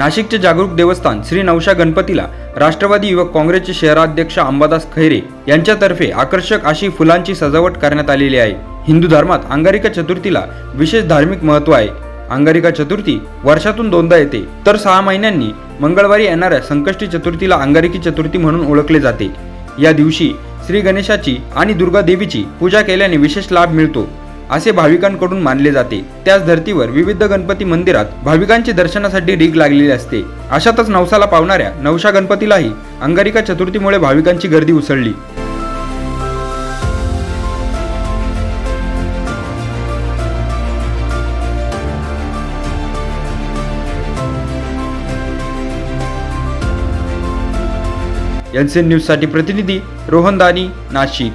नाशिकचे जागरूक देवस्थान श्री नवशा गणपतीला राष्ट्रवादी युवक काँग्रेसचे शहराध्यक्ष अंबादास खैरे यांच्यातर्फे आकर्षक अशी फुलांची सजावट करण्यात आलेली आहे. हिंदू धर्मात अंगारिका चतुर्थीला विशेष धार्मिक महत्त्व आहे. अंगारिका चतुर्थी वर्षातून दोनदा येते. तर सहा महिन्यांनी मंगळवारी येणाऱ्या संकष्टी चतुर्थीला अंगारिकी चतुर्थी म्हणून ओळखले जाते. या दिवशी श्री गणेशाची आणि दुर्गा देवीची पूजा केल्याने विशेष लाभ मिळतो. असे भाविकांकडून मानले जाते. त्याच धर्तीवर विविध गणपती मंदिरात भाविकांची दर्शनासाठी रीग लागलेली असते. अशातच नवसाला पावणाऱ्या नवशा गणपतीलाही अंगारिका चतुर्थीमुळे भाविकांची गर्दी उसळली. एनसीएन न्यूजसाठी प्रतिनिधी रोहन दानी नाशिक.